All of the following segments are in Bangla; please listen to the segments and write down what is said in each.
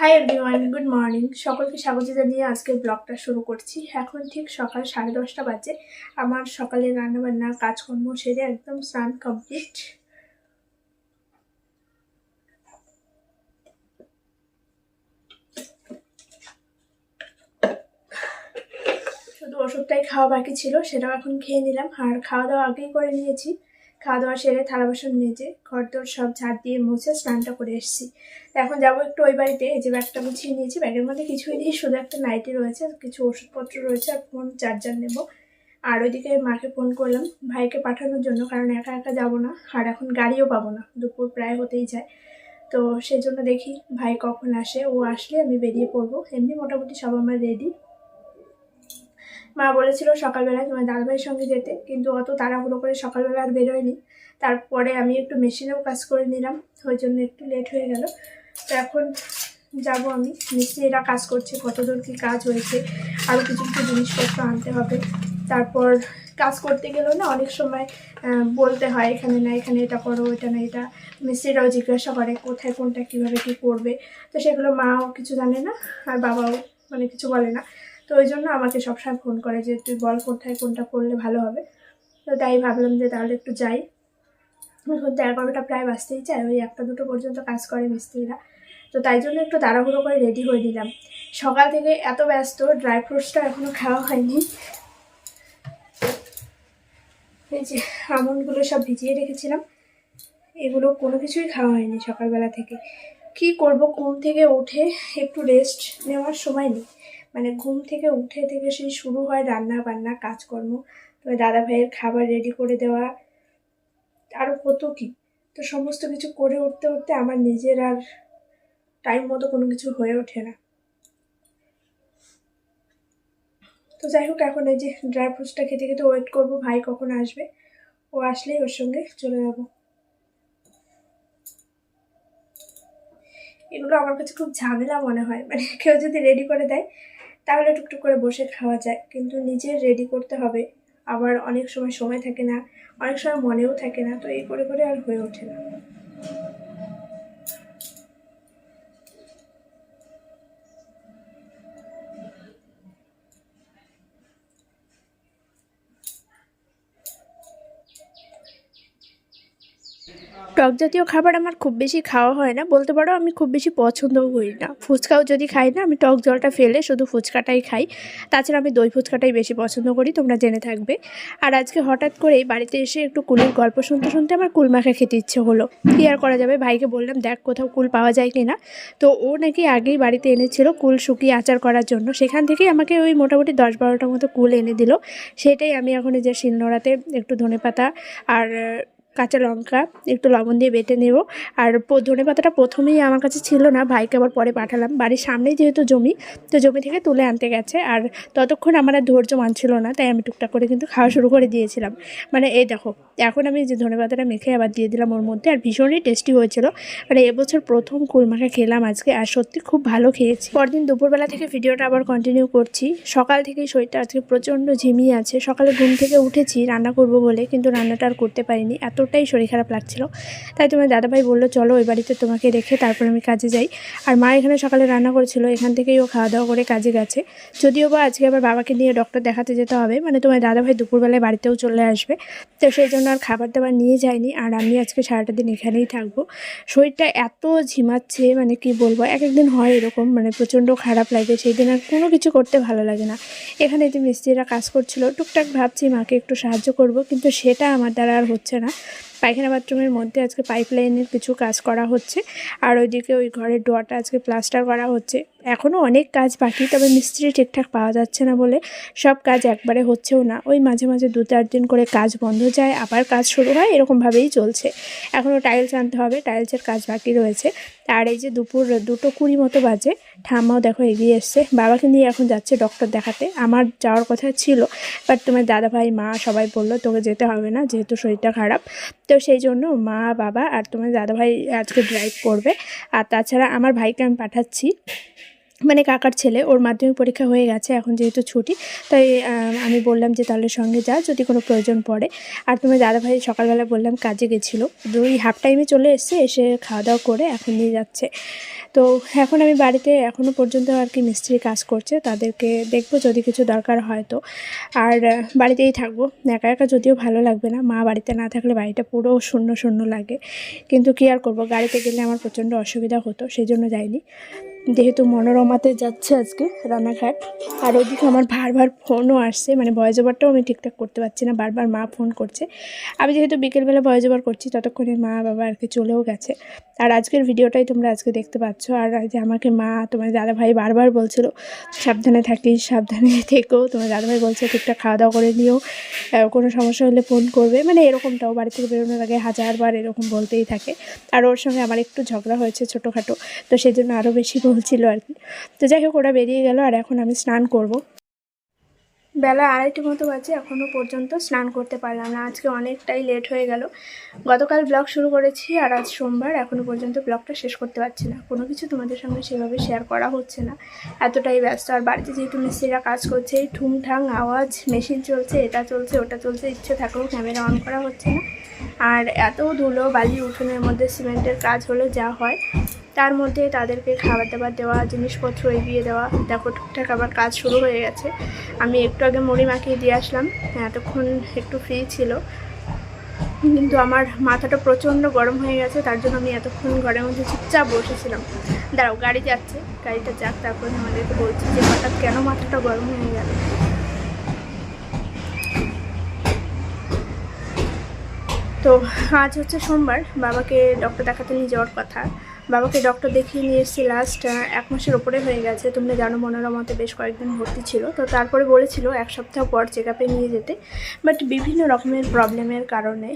হাই এভরিওয়ান গুড মর্নিং সকলকে স্বাগত জানিয়ে আজকের ব্লগটা শুরু করছি। এখন ঠিক সকাল সাড়ে দশটা বাজে। আমার সকালে রান্নাবান্না, কাজকর্ম সেরে একদম স্নান কমপ্লিট শুধু ওষুধটাই খাওয়া বাকি ছিল, সেটাও এখন খেয়ে নিলাম। আর খাওয়া দাওয়া আগেই করে নিয়েছি। খাওয়া দাওয়া সেরে থালা বাসন মেজে ঘর দোর সব ঝাড় দিয়ে মুছে স্নানটা করে এসেছি। এখন যাব একটু ওই বাড়িতে। এই যে ব্যাগটা গুছিয়ে নিয়েছি। ব্যাগের মধ্যে কিছুই নেই, শুধু একটা নাইটি রয়েছে, কিছু ওষুধপত্র রয়েছে আর ফোন চার্জার নেব। আর ওইদিকে মাকে ফোন করলাম, ভাইকে পাঠানোর জন্য, কারণ একা একা যাব না, আর এখন গাড়িও পাবো না, দুপুর প্রায় হতেই যায়। তো সেই জন্য দেখি ভাই কখন আসে, ও আসলে আমি বেরিয়ে পড়ব। এমনি মোটামুটি সব আমার রেডি মা বলেছিল সকালবেলায় তোমার দাদাভাইয়ের সঙ্গে যেতে, কিন্তু অত তাড়াহুড়ো করে সকালবেলা আর বেরোয়নি। তারপরে আমি একটু মেশিনেও কাজ করে নিলাম, ওই জন্য একটু লেট হয়ে গেল। তো এখন যাব আমি। মিস্ত্রিরা কাজ করছে, কতদূর কী কাজ হয়েছে, আরও কিছু কিছু জিনিসপত্র আনতে হবে। তারপর কাজ করতে গেলেও না অনেক সময় বলতে হয়, এখানে না, এখানে এটা করো এটা না, এটা। মিস্ত্রিরাও জিজ্ঞাসা করে, কোথায় কোনটা, কীভাবে কী করবে। তো সেগুলো মাও কিছু জানে না, আর বাবাও মানে কিছু বলে না। তো ওই জন্য আমাকে সবসময় ফোন করে যে, তুই বল কোথায়, কোনটা করলে ভালো হবে? তো তাই ভাবলাম যে, তাহলে একটু যাই। এখন তো এগারোটা প্রায় বাজতেই চায়, ওই একটা দুটো পর্যন্ত কাজ করে মিস্ত্রিরা। তো তাই জন্য একটু তাড়াহুড়ো করে রেডি হয়ে দিলাম সকাল থেকে এত ব্যস্ত, ড্রাই ফ্রুটসটা এখনও খাওয়া হয়নি। এই যে আমন্ডগুলো সব ভিজিয়ে রেখেছিলাম, এগুলো কোনো কিছুই খাওয়া হয়নি সকালবেলা থেকে। কি করব, ঘুম থেকে উঠে একটু রেস্ট নেওয়ার সময় নেই। মানে ঘুম থেকে উঠে থেকে সেই শুরু হয় রান্না বান্না, কাজকর্ম। তবে দাদা ভাইয়ের খাবার রেডি করে দেওয়া আরও কত কি? তো সমস্ত কিছু করে উঠতে উঠতে আমার নিজের আর টাইম মতো কোনো কিছু হয়ে ওঠে না। তো যাই হোক, এখন এই যে ড্রাই ফ্রুটসটা খেতে খেতে ওয়েট করব, ভাই কখন আসবে? ও আসলেই ওর সঙ্গে চলে যাব। এগুলো আমার কাছে খুব ঝামেলা মনে হয়। মানে কেউ যদি রেডি করে দেয় তাহলে টুকটুক করে বসে খাওয়া যায়, কিন্তু নিজের রেডি করতে হবে। আবার অনেক সময় সময় থাকে না, অনেক সময় মনেও থাকে না, তো এই করে করে আর হয়ে ওঠে না। টক জাতীয় খাবার আমার খুব বেশি খাওয়া হয় না। বলতে পারো আমি খুব বেশি পছন্দও করি না। ফুচকাও যদি খাই না, আমি টক জলটা ফেলে শুধু ফুচকাটাই খাই। তাছাড়া আমি দই ফুচকাটাই বেশি পছন্দ করি, তোমরা জেনে থাকবে। আর আজকে হঠাৎ করেই বাড়িতে এসে একটু কুলের গল্প শুনতে শুনতে আমার কুল মাখা খেতে ইচ্ছে হলো। কী আর করা যাবে? ভাইকে বললাম, দেখ কোথাও কুল পাওয়া যায় কি না তো ও নাকি আগেই বাড়িতে এনেছিল কুল শুকিয়ে আচার করার জন্য। সেখান থেকেই আমাকে ওই মোটামুটি দশ বারোটার মতো কুল এনে দিল। সেটাই আমি এখন যে শিলনোড়াতে একটু ধনেপাতা আর কাঁচা লঙ্কা, একটু লবণ দিয়ে বেটে নেব। আর ধনে পাতাটা প্রথমেই আমার কাছে ছিল না, ভাইকে আবার পরে পাঠালাম। বাড়ির সামনেই যেহেতু জমি, তো জমি থেকে তুলে আনতে গেছে। আর ততক্ষণ আমার আর ধৈর্য মানছিল না, তাই আমি টুকটাক করে কিন্তু খাওয়া শুরু করে দিয়েছিলাম। মানে এই দেখো, এখন আমি যে ধনে পাতাটা মেখে আবার দিয়ে দিলাম ওর মধ্যে, আর ভীষণই টেস্টি হয়েছিল। মানে এবছর প্রথম কুলমাখা খেলাম আজকে, আর সত্যি খুব ভালো খেয়েছি। পরদিন দুপুরবেলা থেকে ভিডিওটা আবার কন্টিনিউ করছি। সকাল থেকেই শরীরটা আজকে প্রচণ্ড ঝিমিয়ে আছে। সকালে ঘুম থেকে উঠেছি, রান্না করব বলে, কিন্তু রান্নাটা আর করতে পারিনি। এতটাই শরীর খারাপ লাগছিল। তাই তোমার দাদাভাই বলল, চলো ওই বাড়িতে তোমাকে রেখে তারপর আমি কাজে যাই। আর মা এখানে সকালে রান্না করেছিল, এখান থেকেই ও খাওয়া দাওয়া করে কাজে গেছে। যদিও বা আজকে আবার বাবাকে নিয়ে ডক্টর দেখাতে যেতে হবে মানে তোমার দাদাভাই দুপুরবেলায় বাড়িতেও চলে আসবে। তো সেই জন্য আর খাবার দাবার নিয়ে যায়নি, আর আমি আজকে সারাটা দিন এখানেই থাকব। শরীরটা এত ঝিমাচ্ছে মানে কি বলব এক একদিন হয় এরকম মানে প্রচণ্ড খারাপ লাগে। সেই দিন আর কোনো কিছু করতে ভালো লাগে না। এখানে যে মিস্ত্রিরা কাজ করছিল, টুকটাক ভাবছি মাকে একটু সাহায্য করব, কিন্তু সেটা আমার দ্বারা আর হচ্ছে না। পায়খানা বাথরুমের মধ্যে আজকে পাইপ লাইনের কিছু কাজ করা হচ্ছে। আর ওইদিকে ওই ঘরের ডোয়াটা আজকে প্লাস্টার করা হচ্ছে। এখনও অনেক কাজ বাকি, তবে মিস্ত্রি ঠিকঠাক পাওয়া যাচ্ছে না বলে সব কাজ একবারে হচ্ছেও না। ওই মাঝে মাঝে দু চার দিন করে কাজ বন্ধ যায়, আবার কাজ শুরু হয়, এরকমভাবেই চলছে। এখনও টাইলস আনতে হবে, টাইলসের কাজ বাকি রয়েছে। আর এই যে দুপুর দুটো কুড়ি মতো বাজে, ঠাম্মাও দেখো এগিয়ে এসছে। বাবাকে নিয়ে এখন যাচ্ছে ডক্টর দেখাতে। আমার যাওয়ার কথা ছিল, বাট তোমার দাদাভাই, মা সবাই বলল তোকে যেতে হবে না, যেহেতু শরীরটা খারাপ। তো সেই জন্য মা, বাবা আর তোমার দাদাভাই আজকে ড্রাইভ করবে। আর তাছাড়া আমার ভাইকে আমি পাঠাচ্ছি। মানে কাকার ছেলে, ওর মাধ্যমিক পরীক্ষা হয়ে গেছে, এখন যেহেতু ছুটি, তাই আমি বললাম যে তাহলে সঙ্গে যা, যদি কোনো প্রয়োজন পড়ে। আর তোমার দাদাভাই সকালবেলা বললাম কাজে গেছিল, দুই হাফ টাইমে চলে এসছে, এসে খাওয়া দাওয়া করে এখন নিয়ে যাচ্ছে। তো এখন আমি বাড়িতে এখনও পর্যন্ত আর কি মিস্ত্রি কাজ করছে, তাদেরকে দেখব যদি কিছু দরকার হয় তো। আর বাড়িতেই থাকব, একা একা যদিও ভালো লাগবে না, মা বাড়িতে না থাকলে বাড়িটা পুরো শূন্য শূন্য লাগে। কিন্তু কী আর করব, গাড়িতে গেলে আমার প্রচণ্ড অসুবিধা হতো, সেই জন্য যাইনি। যেহেতু মনোরমাতে যাচ্ছে আজকে রানাঘাট, আর ওদিকে আমার বারবার ফোনও আসছে মানে ভয়েস ওভারটাও আমি ঠিকঠাক করতে পারছি না, বারবার মা ফোন করছে। আমি যেহেতু বিকেলবেলা ভয়েস ওভার করছি, ততক্ষণে মা, বাবা আর কি চলেও গেছে। আর আজকের ভিডিওটাই তোমরা আজকে দেখতে পাচ্ছ। আর যে আমাকে মা, তোমার দাদা ভাই বারবার বলছিল, সাবধানে থাকিস, সাবধানে থেকো, তোমার দাদা ভাই বলছে ঠিকঠাক খাওয়া দাওয়া করে নিও কোনো সমস্যা হলে ফোন করবে। মানে এরকমটাও, বাড়ি থেকে বেরোনোর আগে হাজারবার এরকম বলতেই থাকে। আর ওর সঙ্গে আমার একটু ঝগড়া হয়েছে ছোটোখাটো, তো সেই জন্য আরও বেশি বলছিল আর কি। তো যাই হোক, ওরা বেরিয়ে গেল আর এখন আমি স্নান করব। বেলা আড়াইটি মতো বাজে এখনও পর্যন্ত স্নান করতে পারলাম না। আজকে অনেকটাই লেট হয়ে গেল। গতকাল ব্লগ শুরু করেছি আর আজ সোমবার এখনও পর্যন্ত ব্লগটা শেষ করতে পারছি না। কোনো কিছু তোমাদের সঙ্গে সেভাবে শেয়ার করা হচ্ছে না। এতটাই ব্যস্ত। আর বাড়িতে যেহেতু মিস্ত্রিরা কাজ করছে, এই ঠুংঠাং আওয়াজ, মেশিন চলছে, এটা চলছে, ওটা চলছে, ইচ্ছে থাকলেও ক্যামেরা অন করা হচ্ছে না। আর এত ধুলো, বালি, উঠোনের মধ্যে সিমেন্টের কাজ হলে যা হয়। তার মধ্যে তাদেরকে খাবার দাবার দেওয়া, জিনিসপত্র এগিয়ে দেওয়া। দেখো ঠিকঠাক আবার কাজ শুরু হয়ে গেছে। আমি একটু আগে মাখিয়ে দিয়ে আসলাম। এতক্ষণ একটু ফ্রি ছিল। কিন্তু আমার মাথাটা প্রচণ্ড গরম হয়ে গেছে, তার জন্য আমি এতক্ষণ ঘরের মধ্যে চুপচাপ বসেছিলাম। দাঁড়াও, গাড়ি যাচ্ছে। গাড়িটা যাক, তারপরে আমাদেরকে বলছি যে হঠাৎ কেন মাথাটা গরম হয়ে গেল? তো আজ হচ্ছে সোমবার, বাবাকে ডক্টর দেখাতে নিয়ে যাওয়ার কথা। বাবাকে ডক্টর দেখিয়ে নিয়ে এসেছি লাস্ট এক মাসের ওপরে হয়ে গেছে। তোমরা জানো মনোরমাতে বেশ কয়েকদিন ভর্তি ছিল। তো তারপরে বলেছিল এক সপ্তাহ পর চেক আপে নিয়ে যেতে। বাট বিভিন্ন রকমের প্রবলেমের কারণে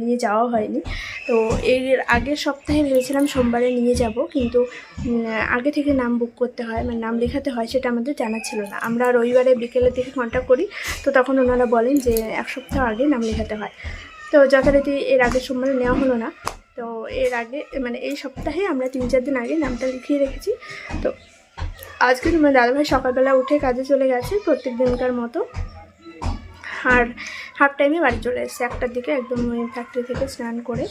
নিয়ে যাওয়া হয়নি। তো এর আগের সপ্তাহে ভেবেছিলাম সোমবারে নিয়ে যাব, কিন্তু আগে থেকে নাম বুক করতে হয় মানে নাম লেখাতে হয়, সেটা আমাদের জানা ছিল না। আমরা রবিবারে বিকেলের দিকে কন্ট্যাক্ট করি, তো তখন ওনারা বলেন যে এক সপ্তাহ আগে নাম লেখাতে হয়। তো যথারীতি এর আগের সোমবারে নেওয়া হলো না। তো এর আগে মানে এই সপ্তাহে আমরা তিন চার দিন আগে নামটা লিখিয়ে রেখেছি। তো আজকে তোমার দাদাভাই সকালবেলা উঠে কাজে চলে গেছে প্রত্যেক দিনকার মতো। আর হাফ টাইমে বাড়ি চলে এসছে, একটার দিকে একদম ফ্যাক্টরি থেকে স্নান করে।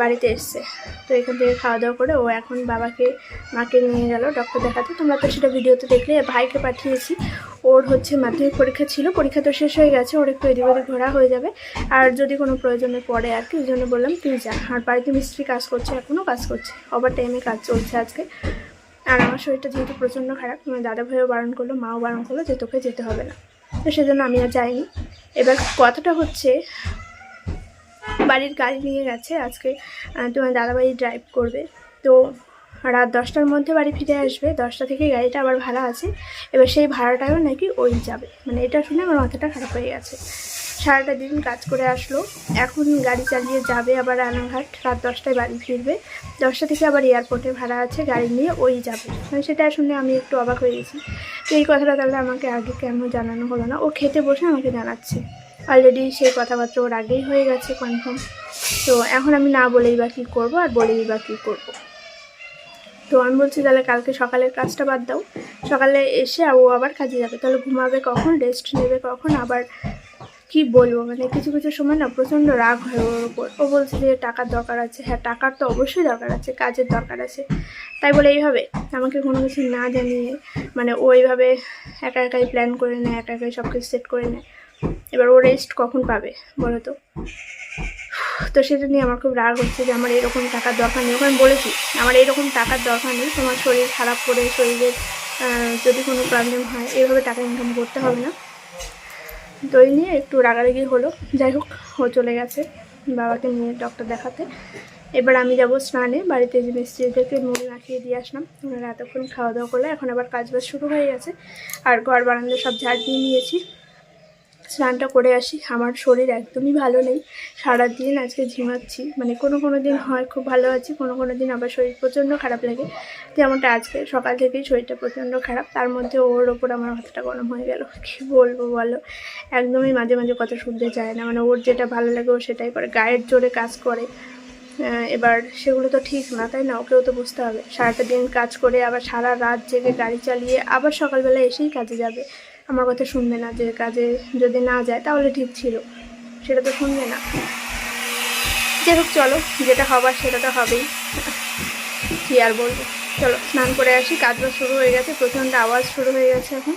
বাড়িতে এসছে। তো এখান থেকে খাওয়া দাওয়া করে ও এখন বাবাকে, মাকে নিয়ে গেল ডক্টর দেখাতে। তোমরা তো সেটা ভিডিওতে দেখলে, ভাইকে পাঠিয়েছি। ওর হচ্ছে মাধ্যমিক পরীক্ষা ছিল, পরীক্ষা তো শেষ হয়ে গেছে, ওর একটু এদিক ওদিক ঘোরা হয়ে যাবে। আর যদি কোনো প্রয়োজনে পড়ে আর কি, ওই জন্য বললাম, তুই যা। আর বাড়িতে মিস্ত্রি কাজ করছে এখনও কাজ করছে। ওভার টাইমে কাজ চলছে আজকে। আর আমার শরীরটা যেহেতু প্রচণ্ড খারাপ আমার দাদা ভাইও বারণ করল, মাও বারণ করল যে তোকে যেতে হবে না। তো সেজন্য আমি আর যাইনি। এবার কথাটা হচ্ছে বাড়ির গাড়ি নিয়ে গেছে। আজকে তোমার দাদাবাড়ি ড্রাইভ করবে। তো রাত দশটার মধ্যে বাড়ি ফিরে আসবে। দশটা থেকে গাড়িটা আবার ভাড়া আছে। এবার সেই ভাড়াটাও নাকি ওই যাবে। মানে এটা শুনে আমার মাথাটা খারাপ হয়ে গেছে। সারাটা দিন কাজ করে আসলো। এখন গাড়ি চালিয়ে যাবে আবার রানাঘাট। রাত দশটায় বাড়ি ফিরবে। দশটা থেকে আবার এয়ারপোর্টে ভাড়া আছে। গাড়ি নিয়ে ওই যাবে। মানে সেটা শুনে আমি একটু অবাক হয়ে গেছি। তো এই কথাটা তাহলে আমাকে আগে কেন জানানো হলো না? ও খেতে বসে আমাকে জানাচ্ছে। অলরেডি সেই কথাবার্তা ওর আগেই হয়ে গেছে কনফার্ম তো এখন আমি না বলেই বা কী করব, আর বলেই বা কী করব। তো আমি বলছি, তাহলে কালকে সকালের কাজটা বাদ দাও। সকালে এসে ও আবার কাজে যাবে। তাহলে ঘুমাবে কখন? রেস্ট নেবে কখন? আবার কি বলব? মানে কিছু কিছু সময় না প্রচণ্ড রাগ হয় ওর ওপর ও বলছে যে, টাকার দরকার আছে। হ্যাঁ টাকার তো অবশ্যই দরকার আছে, কাজের দরকার আছে। তাই বলে এইভাবে আমাকে কোনো কিছু না জানিয়ে মানে ও এইভাবে একা একাই প্ল্যান করে নেয়, একা একাই সব কিছু সেট করে নেয়। এবার ও রেস্ট কখন পাবে বলো তো তো সেটা নিয়ে আমার খুব রাগ হচ্ছে যে আমার এরকম টাকার দরকার নেই। ওখানে বলেছি, আমার এরকম টাকার দরকার নেই। তোমার শরীর খারাপ করে, শরীরের যদি কোনো প্রবলেম হয় এইভাবে টাকা ইনকাম করতে হবে না। তো এই নিয়ে একটু রাগারাগি হলো। যাই হোক, ও চলে গেছে বাবাকে নিয়ে ডক্টর দেখাতে। এবার আমি যাব স্নানে। বাড়িতে যে মিস্ত্রিদেরকে মুড়ি মাখিয়ে দিয়ে আসলাম। ওনারা এতক্ষণ খাওয়া দাওয়া করলে। এখন আবার কাজবাজ শুরু হয়ে গেছে। আর ঘর বারান্দা সব ঝাড় দিয়ে নিয়েছি। স্নানটা করে আসি। আমার শরীর একদমই ভালো নেই। সারা দিন আজকে ঝিমাচ্ছি মানে কোনো কোনো দিন হয়, খুব ভালো আছি, কোনো কোনো দিন আবার শরীর প্রচণ্ড খারাপ লাগে। যেমনটা আজকে সকাল থেকেই শরীরটা প্রচণ্ড খারাপ। তার মধ্যে ওর ওপর আমার মাথাটা গরম হয়ে গেল। কী বলব বলো? একদমই মাঝে মাঝে কথা শুনতে চায় না। মানে ওর যেটা ভালো লাগে ও সেটাই করে। গায়ের জোরে কাজ করে। এবার সেগুলো তো ঠিক না, তাই না? ওকেও তো বুঝতে হবে। সারাটা দিন কাজ করে আবার সারা রাত জেগে গাড়ি চালিয়ে আবার সকালবেলা এসেই কাজে যাবে। আমার কথা শুনবে না যে কাজে যদি না যায় তাহলে ঠিক ছিল। সেটা তো শুনবে না। যাই হোক, চলো, যেটা হবার সেটা তো হবেই। কি আর বলব? চলো, স্নান করে আসি কাজ বাজ শুরু হয়ে গেছে, প্রচণ্ড আওয়াজ শুরু হয়ে গেছে এখন।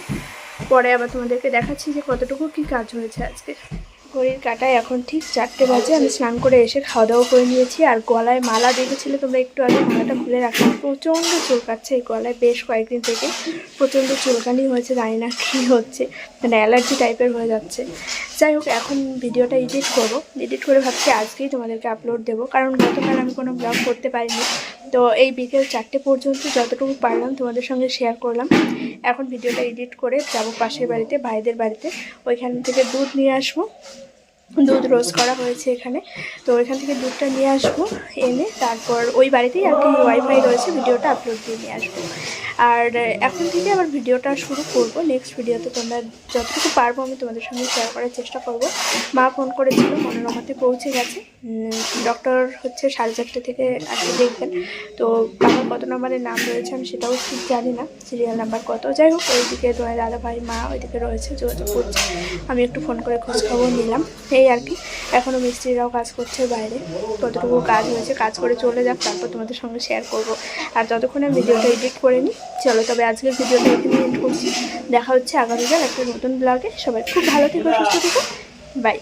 পরে আবার তোমাদেরকে দেখাচ্ছি যে কতটুকু কি কাজ হয়েছে আজকে। ঘড়ির কাটায় এখন ঠিক চারটে বাজে, আমি স্নান করে এসে খাওয়া দাওয়া করে নিয়েছি। আর গলায় মালা দেখেছিলে, তোমরা একটু আগে মালাটা খুলে রাখলাম প্রচণ্ড চুলকাচ্ছে এই গলায় বেশ কয়েকদিন থেকে। প্রচণ্ড চুলকানি হয়েছে, জানি না কী হচ্ছে। মানে অ্যালার্জি টাইপের হয়ে যাচ্ছে। যাই হোক, এখন ভিডিওটা এডিট করব। এডিট করে ভাবছি আজকেই তোমাদেরকে আপলোড দেবো। কারণ গতকাল আমি কোনো ব্লগ করতে পারিনি। তো এই বিকেল চারটে পর্যন্ত যতটুকু পারলাম তোমাদের সঙ্গে শেয়ার করলাম। এখন ভিডিওটা এডিট করে যাব পাশের বাড়িতে, ভাইদের বাড়িতে। ওইখান থেকে দুধ নিয়ে আসব। দুধ রোজ করা হয়েছে এখানে। তো ওইখান থেকে দুধটা নিয়ে আসব, এনে তারপর ওই বাড়িতেই আর কি ওয়াইফাই রয়েছে, ভিডিওটা আপলোড দিয়ে নিয়ে আসব। আর এখন থেকে আমার ভিডিওটা শুরু করব। নেক্সট ভিডিওতে তোমরা যতটুকু পারব আমি তোমাদের সঙ্গে শেয়ার করার চেষ্টা করব। মা ফোন করেছিল মনোরমাতে পৌঁছে গেছে। ডক্টর হচ্ছে সাড়ে চারটে থেকে কি দেখবেন। তো আমার কত নম্বরের নাম রয়েছে আমি সেটাও ঠিক জানি না সিরিয়াল নাম্বার কত। যাই হোক ওইদিকে তোমার দাদা ভাই, মা ওইদিকে রয়েছে, যোগাযোগ করছে। আমি একটু ফোন করে খোঁজখবর নিলাম। এই আর কি এখনও মিস্ত্রিরাও কাজ করছে বাইরে। কতটুকু কাজ হয়েছে, কাজ করে চলে যাক, তারপর তোমাদের সঙ্গে শেয়ার করব। আর ততক্ষণে আমি ভিডিওটা এডিট করে নিই, চলো তবে আজকের ভিডিওটা এখানে এন্ড করছি। দেখা হচ্ছে আগামীকাল একটা নতুন ব্লগে সবাই খুব ভালো থেকো, সুস্থ থেকো। বাই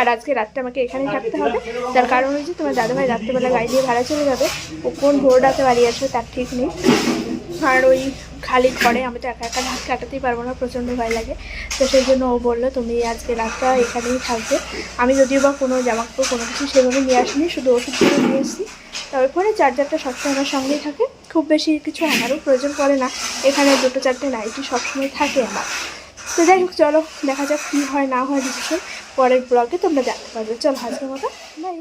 আর আজকে রাতটা আমাকে এখানেই থাকতে হবে। তার কারণ হচ্ছে তোমার দাদাভাই রাত্রেবেলা গাড়ি দিয়ে ভাড়া চলে যাবে। ও কোন ভোর রাতে বাড়ি আসবে তার ঠিক নেই। আর ওই খালি ঘরে আমি তো একা একা রাত কাটাতেই পারব না, প্রচণ্ড ভয় লাগে। তো সেই জন্য ও বলল, তুমি আজকে রাতটা এখানেই থাকবে। আমি যদিও বা কোনো জামা কাপড় কোনো কিছু সেভাবে নিয়ে আসিনি, শুধু ওষুধগুলো নিয়ে এসেছি। তবে ফোনে চার্জারটা সবসময় আমার সঙ্গেই থাকে। খুব বেশি কিছু আমারও প্রয়োজন পড়ে না। এখানে দুটো চারটে নাইটি সবসময় থাকে আমার। তো যাই হোক, চলো, দেখা যাক কী হয়, না হয় ডিসিশন পরের ব্লগে তোমরা জানতে পারবে। চলো, আজকের মতো বাই